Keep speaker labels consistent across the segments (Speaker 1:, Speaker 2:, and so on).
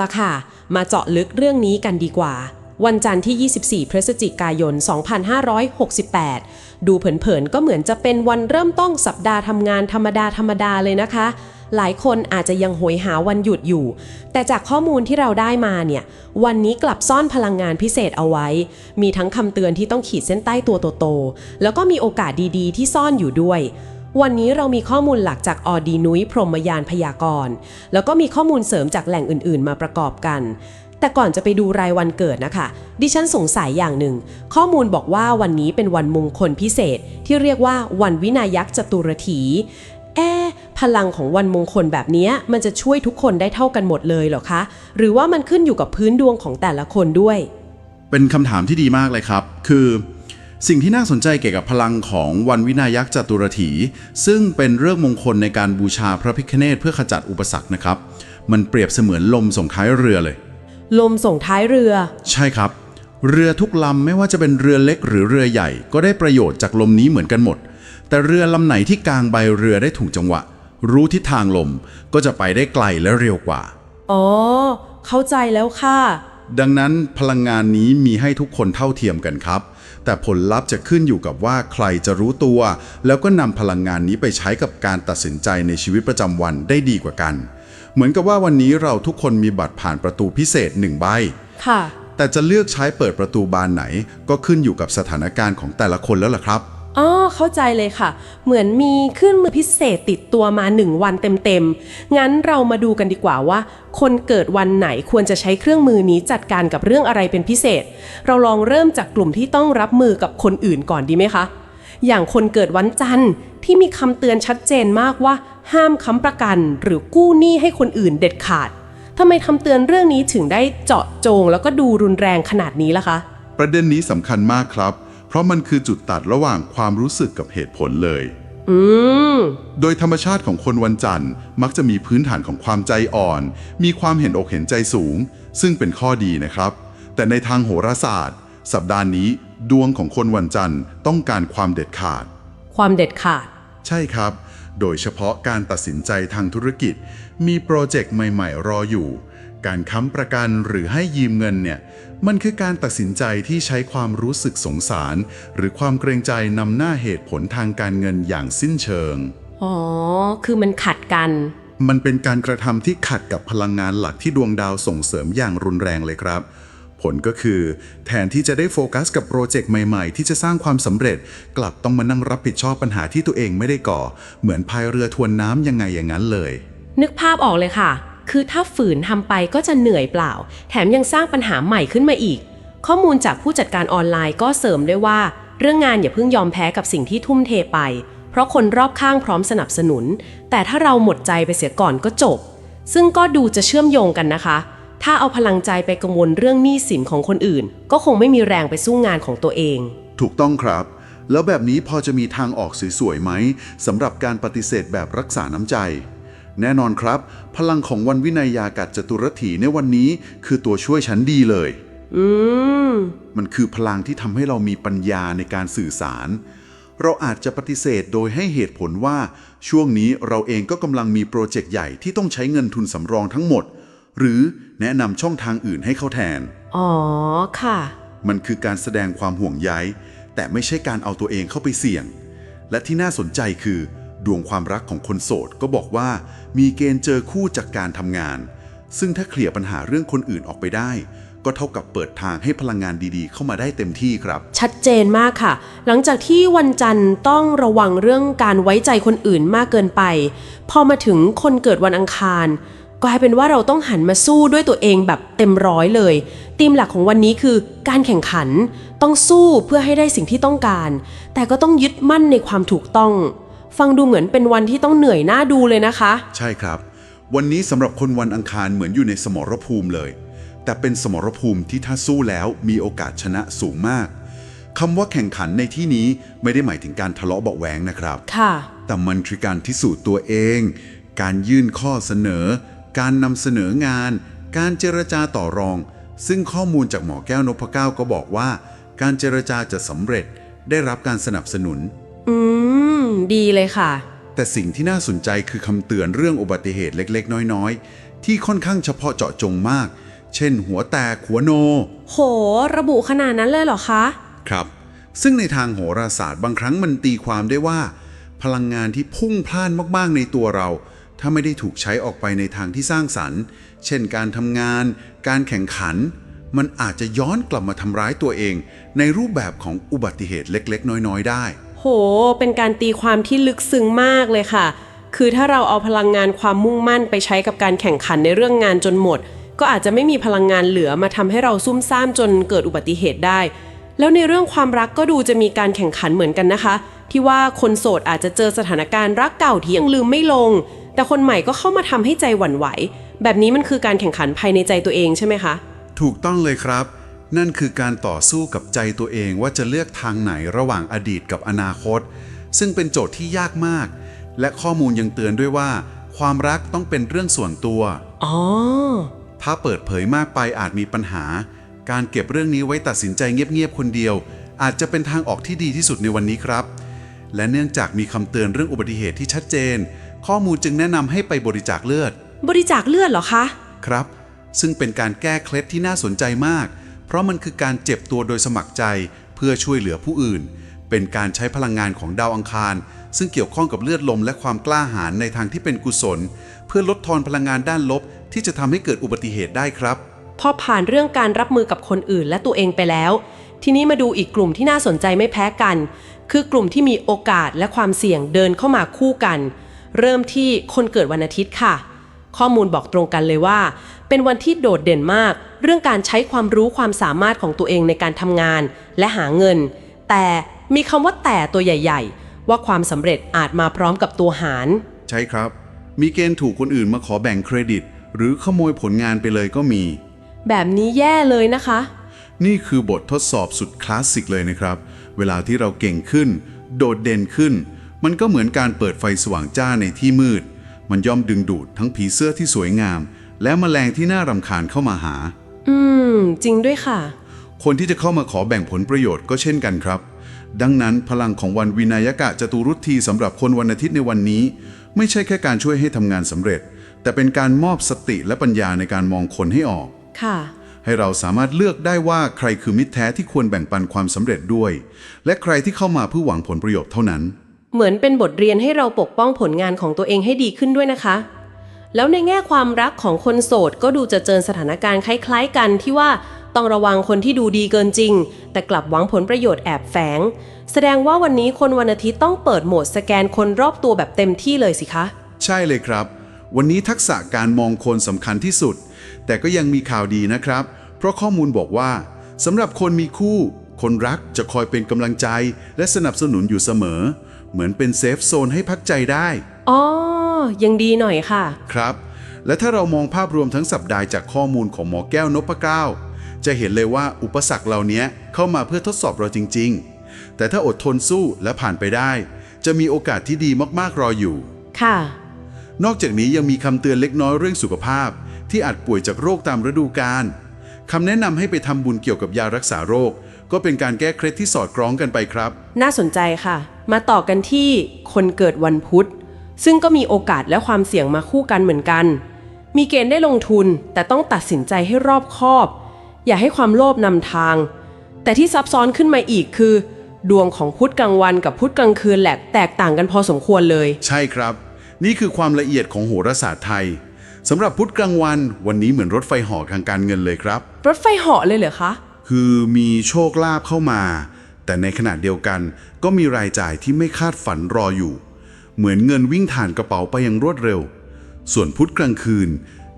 Speaker 1: ละค่ะ มาเจาะลึกเรื่องนี้กันดีกว่า วันจันทร์ที่ 24 พฤศจิกายน 2568 ดูเผินๆ ก็เหมือนจะเป็นวันเริ่มต้นสัปดาห์ทำงานธรรมดาธรรมดาเลยนะคะ หลายคนอาจจะยังโหยหาวันหยุดอยู่ แต่จากข้อมูลที่เราได้มาเนี่ย วันนี้กลับซ่อนพลังงานพิเศษเอาไว้ มีทั้งคำเตือนที่ต้องขีดเส้นใต้ตัวโตๆ แล้วก็มีโอกาสดีๆ ที่ซ่อนอยู่ด้วย วันนี้เรามีข้อมูลหลักจากออดีนุ้ยพรหมยานพยากรณ์แล้วก็มีข้อมูลเสริมจากแหล่งอื่นๆ มาประกอบกัน แต่ก่อนจะไปดูรายวันเกิดนะคะ ดิฉันสงสัยอย่างหนึ่ง ข้อมูลบอกว่าวันนี้เป็นวันมงคลพิเศษ ที่เรียกว่าวันวินายักษ์จตุรถีแอะพลังของวันมงคลแบบนี้มันจะช่วยทุกคนได้เท่ากันหมดเลยเหรอคะ หรือว่ามันขึ้นอยู่กับพื้นดวงของแต่ละคนด้วย
Speaker 2: เป็นคำถามที่ดีมากเลยครับ คือ สิ่งที่น่าสนใจเกี่ยวกับพลังของวันวินายักษ์จตุรถี ซึ่งเป็นเรื่องมงคลในการบูชาพระพิฆเนศเพื่อขจัดอุปสรรคนะครับ มันเปรียบเสมือนลมส่งท้ายเรือเลย
Speaker 1: ลมส่งท้ายเรือ
Speaker 2: ใช่ครับ เรือทุกลำไม่ว่าจะเป็นเรือเล็กหรือเรือใหญ่ ก็ได้ประโยชน์จากลมนี้เหมือนกันหมด แต่เรือลำไหนที่กลางใบเรือได้ถูกจังหวะ รู้ทิศทางลมก็จะไปได้ไกลและเร็วกว่า
Speaker 1: อ๋อ เข้าใจแล้วค่ะ
Speaker 2: ดังนั้นพลังงานนี้มีให้ทุกคนเท่าเทียมกันครับ แต่ผลลัพธ์จะขึ้นอยู่กับว่าใครจะรู้ตัว แล้วก็นำพลังงานนี้ไปใช้กับการตัดสินใจในชีวิตประจำวันได้ดีกว่ากัน เหมือนกับว่าวันนี้เราทุกคนมีบัตรผ่านประตูพิเศษหนึ่งใบ
Speaker 1: ค่ะ
Speaker 2: แต่จะเลือกใช้เปิดประตูบานไหน ก็ขึ้นอยู่กับสถานการณ์ของแต่ละคนแล้วล่ะครับ
Speaker 1: อ๋อเข้าใจเลยค่ะ เหมือนมีขึ้นมือพิเศษติดตัวมาหนึ่งวันเต็มๆ งั้นเรามาดูกันดีกว่าว่า คนเกิดวันไหนควรจะใช้เครื่องมือนี้จัดการกับเรื่องอะไรเป็นพิเศษ เราลองเริ่มจากกลุ่มที่ต้องรับมือกับคนอื่นก่อนดีไหมคะ อย่างคนเกิดวันจันทร์ที่มีคำเตือนชัดเจนมากว่า ห้ามค้ำประกัน หรือกู้หนี้ให้คนอื่นเด็ดขาดทำไมคำเตือนเรื่องนี้ถึงได้เจาะจง แล้วก็ดูรุนแรงขนาดนี้ล่ะคะ
Speaker 2: ประเด็นนี้สำคัญมากครับ เพราะมันคือจุดตัดระหว่างความรู้สึกกับเหตุผลเลย
Speaker 1: อืม
Speaker 2: โดยธรรมชาติของคนวันจันทร์มักจะมีพื้นฐานของความใจอ่อน มีความเห็นอกเห็นใจสูง ซึ่งเป็นข้อดีนะครับ แต่ในทางโหราศาสตร์ สัปดาห์นี้ ดวงของคนวันจันทร์ต้องการความเด็ดขาด
Speaker 1: ความเด็ดขาด
Speaker 2: ใช่ครับ โดยเฉพาะการตัดสินใจทางธุรกิจ มีโปรเจกต์ใหม่ ๆ รออยู่ การค้ำประกันหรือให้ยืมเงินเนี่ย มันคือการตัดสินใจที่ใช้ความรู้สึกสงสาร หรือความเกรงใจนำหน้าเหตุผลทางการเงินอย่างสิ้นเชิง
Speaker 1: อ๋อ คือมันขัดกัน
Speaker 2: มันเป็นการกระทำที่ขัดกับพลังงานหลักที่ดวงดาวส่งเสริมอย่างรุนแรงเลยครับ ผลก็คือ แทนที่จะได้โฟกัสกับโปรเจกต์ใหม่ๆ ที่จะสร้างความสำเร็จ กลับต้องมานั่งรับผิดชอบปัญหาที่ตัวเองไม่ได้ก่อ เหมือนพายเรือทวนน้ำยังไงอย่างนั้นเลย
Speaker 1: นึกภาพออกเลยค่ะ คือถ้าฝืนทำไปก็จะเหนื่อยเปล่า แถมยังสร้างปัญหาใหม่ขึ้นมาอีก ข้อมูลจากผู้จัดการออนไลน์ก็เสริมด้วยว่า เรื่องงานอย่าเพิ่งยอมแพ้กับสิ่งที่ทุ่มเทไป เพราะคนรอบข้างพร้อมสนับสนุน แต่ถ้าเราหมดใจไปเสียก่อนก็จบ ซึ่งก็ดูจะเชื่อมโยงกันนะคะ ถ้าเอาพลังใจไปกังวลเรื่องหนี้สินของคนอื่น ก็คงไม่มีแรงไปสู้งานของตัวเอง
Speaker 2: ถูกต้องครับ แล้วแบบนี้พอจะมีทางออกสวยๆไหมสำหรับการปฏิเสธแบบรักษาน้ำใจ แน่นอนครับ พลังของวันวินัยยากัดจตุรถีในวันนี้คือตัวช่วยชั้นดีเลย
Speaker 1: อืม
Speaker 2: มันคือพลังที่ทำให้เรามีปัญญาในการสื่อสาร เราอาจจะปฏิเสธโดยให้เหตุผลว่า ช่วงนี้เราเองก็กำลังมีโปรเจกต์ใหญ่ที่ต้องใช้เงินทุนสำรองทั้งหมด หรือแนะนำช่องทางอื่นให้เขาแทน
Speaker 1: อ๋อ ค่ะ
Speaker 2: มันคือการแสดงความห่วงใยแต่ไม่ใช่การเอาตัวเองเข้าไปเสี่ยง และที่น่าสนใจคือ ดวงความรักของคนโสดก็บอกว่ามีเกณฑ์เจอคู่จากการทำงาน ซึ่งถ้าเคลียร์ปัญหาเรื่องคนอื่นออกไปได้ ก็เท่ากับเปิดทางให้พลังงานดีๆ เข้ามาได้เต็มที่ครับ
Speaker 1: ชัดเจนมากค่ะ หลังจากที่วันจันทร์ต้องระวังเรื่องการไว้ใจคนอื่นมากเกินไป พอมาถึงคนเกิดวันอังคารกลายเป็นว่าเราต้องหันมาสู้ด้วยตัวเองแบบเต็มร้อยเลยธีมหลักของวันนี้คือการแข่งขัน ต้องสู้เพื่อให้ได้สิ่งที่ต้องการ แต่ก็ต้องยึดมั่นในความถูกต้อง ฟังดูเหมือนเป็นวันที่ต้องเหนื่อยหน้าดูเลยนะคะ
Speaker 2: ใช่ครับ วันนี้สำหรับคนวันอังคารเหมือนอยู่ในสมรภูมิเลย แต่เป็นสมรภูมิที่ถ้าสู้แล้วมีโอกาสชนะสูงมากคำว่าแข่งขันในที่นี้ไม่ได้หมายถึงการทะเลาะเบาะแหวงนะครับ
Speaker 1: ค่ะ
Speaker 2: แต่มันคือการพิสูจน์ตัวเอง การยื่นข้อเสนอ การนำเสนองาน การเจรจาต่อรอง ซึ่งข้อมูลจากหมอแก้วนพเก้าก็บอกว่า การเจรจาจะสำเร็จได้รับการสนับสนุน
Speaker 1: อืม ดีเลยค่ะ
Speaker 2: แต่สิ่งที่น่าสนใจคือคำเตือนเรื่องอุบัติเหตุเล็กๆ น้อยๆ ที่ค่อนข้างเฉพาะเจาะจงมาก เช่น หัวแตกหัวโน
Speaker 1: โห ระบุขนาดนั้นเลยเหรอคะ
Speaker 2: ครับ ซึ่งในทางโหราศาสตร์บางครั้งมันตีความได้ว่า พลังงานที่พุ่งพล่านมากๆในตัวเรา ถ้าไม่ได้ถูกใช้ออกไปในทางที่สร้างสรรค์ เช่น การทำงาน การแข่งขัน มันอาจจะย้อนกลับมาทำร้ายตัวเอง ในรูปแบบของอุบัติเหตุเล็ก ๆ น้อย ๆ ได้
Speaker 1: โห เป็นการตีความที่ลึกซึ้งมากเลยค่ะ คือถ้าเราเอาพลังงานความมุ่งมั่นไปใช้กับการแข่งขันในเรื่องงานจนหมด ก็อาจจะไม่มีพลังงานเหลือมาทำให้เราซุ่มซ่ามจนเกิดอุบัติเหตุได้ แล้วในเรื่องความรักก็ดูจะมีการแข่งขันเหมือนกันนะคะ ที่ว่าคนโสดอาจจะเจอสถานการณ์รักเก่าที่ยังลืมไม่ลง แต่คนใหม่ก็เข้ามาทำให้ใจหวั่นไหว แบบนี้มันคือการแข่งขันภายในใจตัวเองใช่ไหมคะ
Speaker 2: ถูกต้องเลยครับ นั่นคือการต่อสู้กับใจตัวเองว่าจะเลือกทางไหนระหว่างอดีตกับอนาคต ซึ่งเป็นโจทย์ที่ยากมาก และข้อมูลยังเตือนด้วยว่า ความรักต้องเป็นเรื่องส่วนตัว
Speaker 1: อ๋อ
Speaker 2: ถ้าเปิดเผยมากไปอาจมีปัญหา การเก็บเรื่องนี้ไว้ตัดสินใจเงียบๆคนเดียว อาจจะเป็นทางออกที่ดีที่สุดในวันนี้ครับ และเนื่องจากมีคำเตือนเรื่องอุบัติเหตุที่ชัดเจน ข้อมูลจึงแนะนำให้ไปบริจาคเลือด
Speaker 1: บริจาคเลือดเหรอคะ
Speaker 2: ครับ ซึ่งเป็นการแก้เคล็ดที่น่าสนใจมากเพ ราะมันคือการเจ็บตัวโดยสมัครใจเพื่อช่วยเหลือผู้อื่น เป็นการใช้พลังงานของดาวอังคาร ซึ่งเกี่ยวข้องกับเลือดลมและความกล้าหาญในทางที่เป็นกุศล เพื่อลดทอนพลังงานด้านลบ ที่จะทำให้เกิดอุบัติเหตุได้ครับ
Speaker 1: พอผ่านเรื่องการรับมือกับคนอื่นและตัวเองไปแล้ว ทีนี้มาดูอีกกลุ่มที่น่าสนใจไม่แพ้กัน คือกลุ่มที่มีโอกาสและความเสี่ยงเดินเข้ามาคู่กัน เริ่มที่คนเกิดวันอาทิตย์ค่ะ ข้อมูลบอกตรงกันเลยว่า เป็นวันที่โดดเด่นมาก เรื่องการใช้ความรู้ความสามารถของตัวเองในการทำงานและหาเงิน แต่มีคำว่าแต่ตัวใหญ่ ๆ ว่าความสำเร็จอาจมาพร้อมกับตัวหาร
Speaker 2: ใช่ครับ มีเกณฑ์ถูกคนอื่นมาขอแบ่งเครดิต หรือขโมยผลงานไปเลยก็มี
Speaker 1: แบบนี้แย่เลยนะคะ
Speaker 2: นี่คือบททดสอบสุดคลาสสิกเลยนะครับ เวลาที่เราเก่งขึ้น โดดเด่นขึ้น มันก็เหมือนการเปิดไฟสว่างจ้าในที่มืด มันย่อมดึงดูดทั้งผีเสื้อที่สวยงาม และแมลงที่น่ารำคาญเข้ามาหา
Speaker 1: อืม จริงด้วยค่ะ
Speaker 2: คนที่จะเข้ามาขอแบ่งผลประโยชน์ก็เช่นกันครับ ดังนั้นพลังของวันวินัยกะจตุรุทธีสำหรับคนวันอาทิตย์ในวันนี้ ไม่ใช่แค่การช่วยให้ทำงานสำเร็จ แต่เป็นการมอบสติและปัญญาในการมองคนให้ออก
Speaker 1: ค่ะ
Speaker 2: ให้เราสามารถเลือกได้ว่าใครคือมิตรแท้ที่ควรแบ่งปันความสำเร็จด้วย และใครที่เข้ามาเพื่อหวังผลประโยชน์เท่านั้น
Speaker 1: เหมือนเป็นบทเรียนให้เราปกป้องผลงานของตัวเองให้ดีขึ้นด้วยนะคะ แล้วในแง่ความรักของคนโสดก็ดูจะเจอสถานการณ์คล้ายๆกันที่ว่าต้องระวังคนที่ดูดีเกินจริง แต่กลับหวังผลประโยชน์แอบแฝง แสดงว่าวันนี้คนวันอาทิตย์ต้องเปิดโหมดสแกนคนรอบตัวแบบเต็มที่เลยสิคะ
Speaker 2: ใช่เลยครับ วันนี้ทักษะการมองคนสำคัญที่สุด แต่ก็ยังมีข่าวดีนะครับ เพราะข้อมูลบอกว่าสำหรับคนมีคู่ คนรักจะคอยเป็นกำลังใจ และสนับสนุนอยู่เสมอ เหมือนเป็นเซฟโซนให้พักใจได้
Speaker 1: อ๋อ ยังดีหน่อยค่ะ
Speaker 2: ครับ และถ้าเรามองภาพรวมทั้งสัปดาห์จากข้อมูลของหมอแก้วนพเก้า จะเห็นเลยว่าอุปสรรคเหล่านี้เข้ามาเพื่อทดสอบเราจริง ๆ แต่ถ้าอดทนสู้และผ่านไปได้ จะมีโอกาสที่ดีมากๆรออยู่
Speaker 1: ค่ะ
Speaker 2: นอกจากนี้ยังมีคำเตือนเล็กน้อยเรื่องสุขภาพ ที่อาจป่วยจากโรคตามฤดูกาลคำแนะนำให้ไปทำบุญเกี่ยวกับยารักษาโรค ก็เป็นการแก้เคล็ดที่สอดคล้องกันไปครับ
Speaker 1: น่าสนใจค่ะ มาต่อกันที่คนเกิดวันพุธ ซึ่งก็มีโอกาสและความเสี่ยงมาคู่กันเหมือนกัน มีเกณฑ์ได้ลงทุนแต่ต้องตัดสินใจให้รอบคอบ อย่าให้ความโลภนำทาง แต่ที่ซับซ้อนขึ้นมาอีกคือ ดวงของพุธกลางวันกับพุธกลางคืนแหลกแตกต่างกันพอสมควรเลย
Speaker 2: ใช่ครับ นี่คือความละเอียดของโหราศาสตร์ไทยสำหรับพุธกลางวัน วันนี้เหมือนรถไฟเหาะทางการเงินเลยครับ
Speaker 1: รถไฟเหาะเลยเหรอคะ
Speaker 2: คือมีโชคลาภเข้ามา แต่ในขณะเดียวกันก็มีรายจ่ายที่ไม่คาดฝันรออยู่ เหมือนเงินวิ่งผ่านกระเป๋าไปอย่างรวดเร็ว ส่วนพุธกลางคืน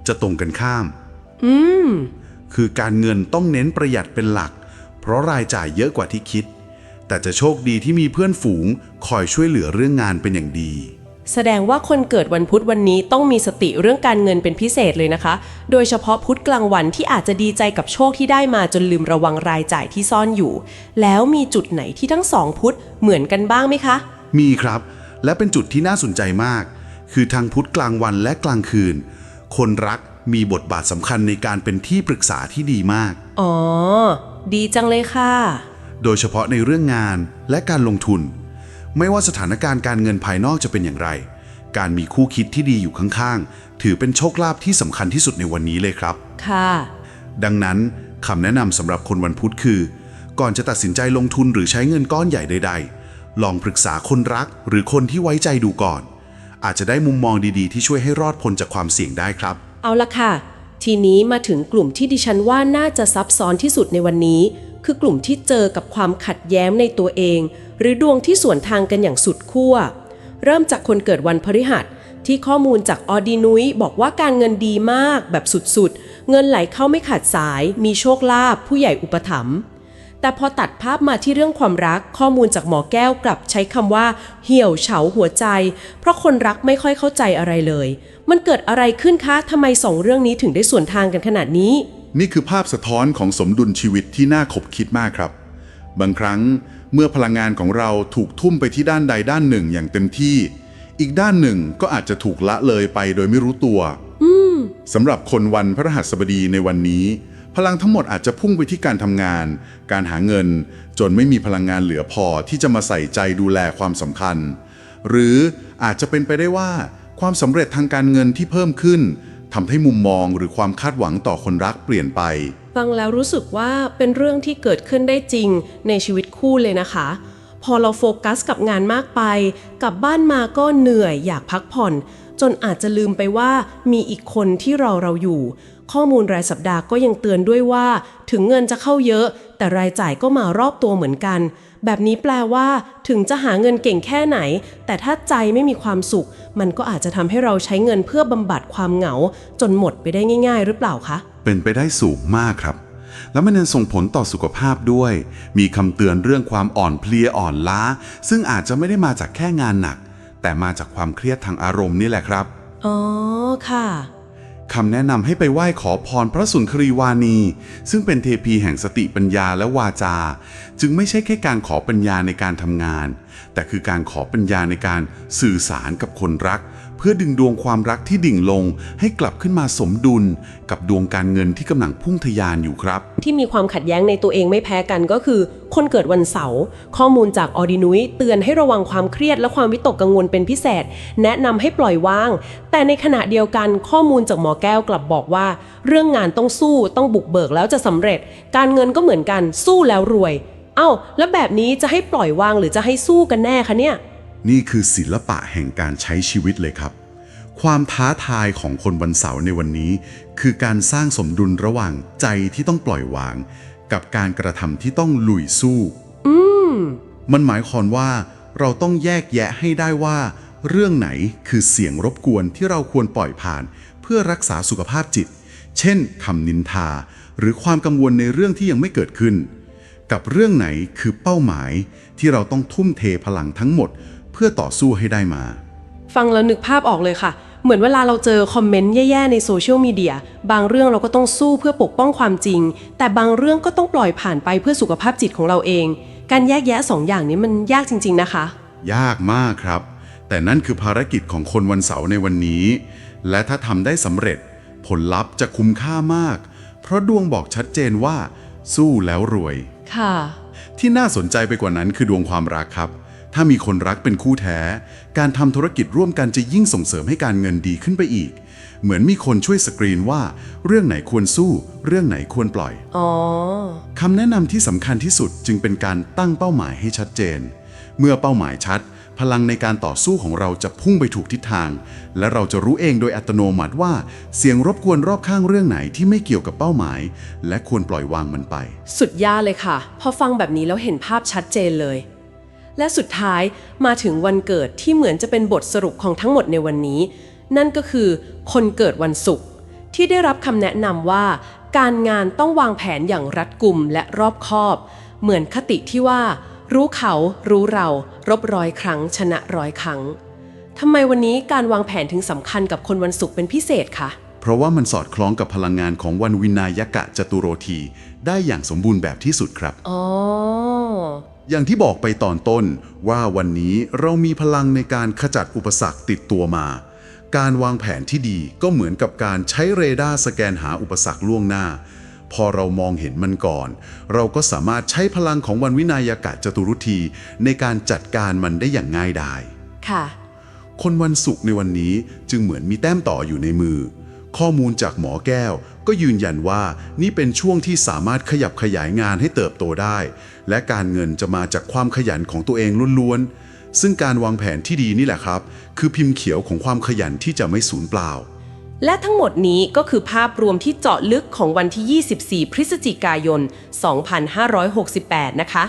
Speaker 2: จะตรงกันข้าม
Speaker 1: อืม
Speaker 2: คือการเงินต้องเน้นประหยัดเป็นหลัก เพราะรายจ่ายเยอะกว่าที่คิด แต่จะโชคดีที่มีเพื่อนฝูงคอยช่วยเหลือเรื่องงานเป็นอย่างดี
Speaker 1: แสดงว่าคนเกิดวันพุธวันนี้ต้องมีสติเรื่องการเงินเป็นพิเศษเลยนะคะ โดยเฉพาะพุธกลางวันที่อาจจะดีใจกับโชคที่ได้มาจนลืมระวังรายจ่ายที่ซ่อนอยู่ แล้วมีจุดไหนที่ทั้งสองพุธเหมือนกันบ้างไหมคะ
Speaker 2: มีครับ และเป็นจุดที่น่าสนใจมาก คือทางพุธกลางวันและกลางคืน คนรักมีบทบาทสำคัญในการเป็นที่ปรึกษาที่ดีมาก
Speaker 1: อ๋อ ดีจังเลยค่ะ
Speaker 2: โดยเฉพาะในเรื่องงานและการลงทุน ไม่ว่าสถานการณ์การเงินภายนอกจะเป็นอย่างไร การมีคู่คิดที่ดีอยู่ข้างๆ ถือเป็นโชคลาภที่สำคัญที่สุดในวันนี้เลยครับ
Speaker 1: ค่ะ
Speaker 2: ดังนั้นคำแนะนำสำหรับคนวันพุธคือ ก่อนจะตัดสินใจลงทุนหรือใช้เงินก้อนใหญ่ใด ๆ ลองปรึกษาคนรักหรือคนที่ไว้ใจดูก่อน อาจจะได้มุมมองดีๆ ที่ช่วยให้รอดพ้นจากความเสี่ยงได้ครับ
Speaker 1: เอาละค่ะ ทีนี้มาถึงกลุ่มที่ดิฉันว่าน่าจะซับซ้อนที่สุดในวันนี้ คือกลุ่มที่เจอกับความขัดแย้งในตัวเอง หรือดวงที่สวนทางกันอย่างสุดขั้วเริ่มจากคนเกิดวันพฤหัสที่ข้อมูลจากออดีนุ้ยบอกว่าการเงินดีมากแบบสุดๆ เงินไหลเข้าไม่ขาดสาย มีโชคลาภผู้ใหญ่อุปถัมภ์ แต่พอตัดภาพมาที่เรื่องความรักข้อมูลจากหมอแก้วกลับใช้คำว่า เหี่ยวเฉาหัวใจ เพราะคนรักไม่ค่อยเข้าใจอะไรเลย มันเกิดอะไรขึ้นคะทำไมสองเรื่องนี้ถึงได้สวนทางกันขนาดนี้
Speaker 2: นี่คือภาพสะท้อนของสมดุลชีวิตที่น่าขบคิดมากครับ บางครั้งเมื่อพลังงานของเราถูกทุ่มไปที่ด้านใดด้านหนึ่งอย่างเต็มที่ อีกด้านหนึ่งก็อาจจะถูกละเลยไปโดยไม่รู้ตัวสำหรับคนวันพระรหัสบดีในวันนี้ พลังทั้งหมดอาจจะพุ่งไปที่การทำงาน การหาเงิน จนไม่มีพลังงานเหลือพอที่จะมาใส่ใจดูแลความสำคัญ หรืออาจจะเป็นไปได้ว่า ความสำเร็จทางการเงินที่เพิ่มขึ้นทำให้มุมมองหรือความคาดหวังต่อคนรักเปลี่ยนไป
Speaker 1: ฟังแล้วรู้สึกว่าเป็นเรื่องที่เกิดขึ้นได้จริงในชีวิตคู่เลยนะคะ พอเราโฟกัสกับงานมากไป กลับบ้านมาก็เหนื่อยอยากพักผ่อน จนอาจจะลืมไปว่ามีอีกคนที่รอเราอยู่ ข้อมูลรายสัปดาห์ก็ยังเตือนด้วยว่า ถึงเงินจะเข้าเยอะ แต่รายจ่ายก็มารอบตัวเหมือนกัน แบบนี้แปลว่าถึงจะหาเงินเก่งแค่ไหน แต่ถ้าใจไม่มีความสุข มันก็อาจจะทำให้เราใช้เงินเพื่อบำบัดความเหงา จนหมดไปได้ง่าย ๆ หรือเปล่าคะ
Speaker 2: เป็นไปได้สูงมากครับแล้วมันยังส่งผลต่อสุขภาพด้วย มีคำเตือนเรื่องความอ่อนเพลียอ่อนล้า ซึ่งอาจจะไม่ได้มาจากแค่งานหนัก แต่มาจากความเครียดทางอารมณ์นี่แหละครับ
Speaker 1: อ๋อ ค่ะ
Speaker 2: คำแนะนำให้ไปไหว้ขอพรพระสุนทรีวานี ซึ่งเป็นเทพีแห่งสติปัญญาและวาจา จึงไม่ใช่แค่การขอปัญญาในการทำงาน แต่คือการขอปัญญาในการสื่อสารกับคนรัก เพื่อดึงดวงความรักที่ดิ่งลง ให้กลับขึ้นมาสมดุล กับดวงการเงินที่กำลังพุ่งทะยานอยู่ครับ
Speaker 1: ที่มีความขัดแย้งในตัวเองไม่แพ้กันก็คือ คนเกิดวันเสาร์ข้อมูลจากออดินุยเตือนให้ระวังความเครียดและความวิตกกังวลเป็นพิเศษ แนะนำให้ปล่อยวาง แต่ในขณะเดียวกันข้อมูลจากหมอแก้วกลับบอกว่า เรื่องงานต้องสู้ต้องบุกเบิกแล้วจะสำเร็จ การเงินก็เหมือนกันสู้แล้วรวย เอ้า แล้วแบบนี้จะให้ปล่อยวางหรือจะให้สู้กันแน่คะเนี่ย
Speaker 2: นี่คือศิลปะแห่งการใช้ชีวิตเลยครับ ความท้าทายของคนวันเสาร์ในวันนี้ คือการสร้างสมดุลระหว่างใจที่ต้องปล่อยวาง กับการกระทำที่ต้องลุยสู้มันหมายความว่า เราต้องแยกแยะให้ได้ว่า เรื่องไหนคือเสียงรบกวนที่เราควรปล่อยผ่าน เพื่อรักษาสุขภาพจิต เช่นคำนินทา หรือความกังวลในเรื่องที่ยังไม่เกิดขึ้น กับเรื่องไหนคือเป้าหมายที่เราต้องทุ่มเทพลังทั้งหมด เพื่อต่อสู้ให้ได้มา
Speaker 1: ฟังแล้วนึกภาพออกเลยค่ะ เหมือนเวลาเราเจอคอมเมนต์แย่ๆในโซเชียลมีเดียบางเรื่องเราก็ต้องสู้เพื่อปกป้องความจริง แต่บางเรื่องก็ต้องปล่อยผ่านไปเพื่อสุขภาพจิตของเราเอง การแยกแยะสองอย่างนี้มันยากจริง ๆนะคะ
Speaker 2: ยากมากครับ แต่นั่นคือภารกิจของคนวันเสาร์ในวันนี้ และถ้าทำได้สำเร็จ ผลลัพธ์จะคุ้มค่ามาก เพราะดวงบอกชัดเจนว่า สู้แล้วรวย
Speaker 1: ค่ะ
Speaker 2: ที่น่าสนใจไปกว่านั้นคือดวงความรักครับ ถ้ามีคนรักเป็นคู่แท้ การทำธุรกิจร่วมกันจะยิ่งส่งเสริมให้การเงินดีขึ้นไปอีก เหมือนมีคนช่วยสกรีนว่า เรื่องไหนควรสู้ เรื่องไหนควรปล่อย
Speaker 1: อ๋อ
Speaker 2: คำแนะนำที่สำคัญที่สุดจึงเป็นการตั้งเป้าหมายให้ชัดเจน เมื่อเป้าหมายชัด พลังในการต่อสู้ของเราจะพุ่งไปถูกทิศทาง และเราจะรู้เองโดยอัตโนมัติว่า เสียงรบกวนรอบข้างเรื่องไหนที่ไม่เกี่ยวกับเป้าหมาย และควรปล่อยวางมันไป
Speaker 1: สุดยอดเลยค่ะ พอฟังแบบนี้แล้วเห็นภาพชัดเจนเลย และสุดท้ายมาถึงวันเกิดที่เหมือนจะเป็นบทสรุปของทั้งหมดในวันนี้ นั่นก็คือคนเกิดวันศุกร์ที่ได้รับคำแนะนำว่า การงานต้องวางแผนอย่างรัดกุมและรอบคอบ เหมือนคติที่ว่า รู้เขารู้เรา รบร้อยครั้ง ชนะร้อยครั้งทำไมวันนี้การวางแผนถึงสำคัญกับคนวันศุกร์เป็นพิเศษคะ
Speaker 2: เพราะว่ามันสอดคล้องกับพลังงานของวันวินายกะจตุโรธีได้อย่างสมบูรณ์แบบที่สุดครับ
Speaker 1: อ๋อ
Speaker 2: อย่างที่บอกไปตอนต้นว่าวันนี้เรามีพลังในการขจัดอุปสรรคติดตัวมา การวางแผนที่ดีก็เหมือนกับการใช้เรดาร์สแกนหาอุปสรรคล่วงหน้า พอเรามองเห็นมันก่อน เราก็สามารถใช้พลังของวันวินายกะจตุรุธีในการจัดการมันได้อย่างง่ายดาย
Speaker 1: ค่ะ
Speaker 2: คนวันศุกร์ในวันนี้จึงเหมือนมีแต้มต่ออยู่ในมือ ข้อมูลจากหมอแก้ว ก็ยืนยันว่านี่เป็นช่วงที่สามารถขยับขยายงานให้เติบโตได้ และการเงินจะมาจากความขยันของตัวเองล้วนๆ ซึ่งการวางแผนที่ดีนี่แหละครับ คือพิมพ์เขียวของความขยันที่จะไม่สูญเปล่า
Speaker 1: และทั้งหมดนี้ก็คือภาพรวมที่เจาะลึกของวันที่ 24 พฤศจิกายน 2568 นะคะ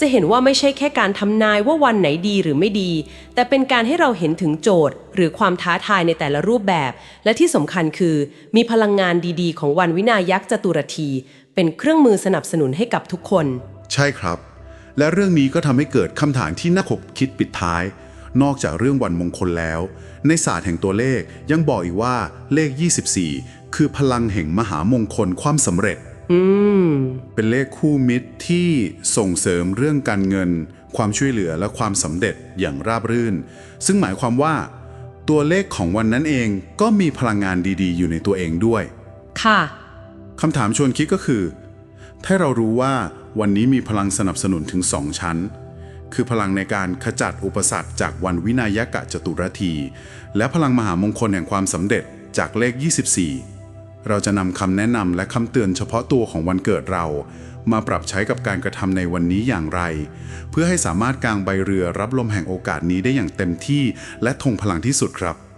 Speaker 1: จะเห็นว่าไม่ใช่แค่การทำนายว่าวันไหนดีหรือไม่ดี แต่เป็นการให้เราเห็นถึงโจทย์ หรือความท้าทายในแต่ละรูปแบบ และที่สำคัญคือ มีพลังงานดีๆ ของวันวินายักษ์จตุรที เป็นเครื่องมือสนับสนุนให้กับทุกคน
Speaker 2: ใช่ครับ และเรื่องนี้ก็ทำให้เกิดคำถามที่น่าขบคิดปิดท้าย นอกจากเรื่องวันมงคลแล้ว ในศาสตร์แห่งตัวเลขยังบอกอีกว่าเลข 24 คือพลังแห่งมหามงคลความสำเร็จ เป็นเลขคู่มิตรที่ส่งเสริมเรื่องการเงิน ความช่วยเหลือและความสำเร็จอย่างราบรื่น ซึ่งหมายความว่า ตัวเลขของวันนั้นเองก็มีพลังงานดี ๆ อยู่ในตัวเองด้วย
Speaker 1: ค่ะ
Speaker 2: คำถามชวนคิดก็คือ ถ้าเรารู้ว่าวันนี้มีพลังสนับสนุนถึง2ชั้น คือพลังในการขจัดอุปสรรคจากวันวินายกะจตุรที และพลังมหามงคลแห่งความสำเร็จจากเลข 24 เราจะนำคำแนะนำและคำเตือนเฉพาะตัวของวันเกิดเรา มาปรับใช้กับการกระทำในวันนี้อย่างไร เพื่อให้สามารถกางใบเรือรับลมแห่งโอกาสนี้ได้อย่างเต็มที่และทงพลังที่สุดครับ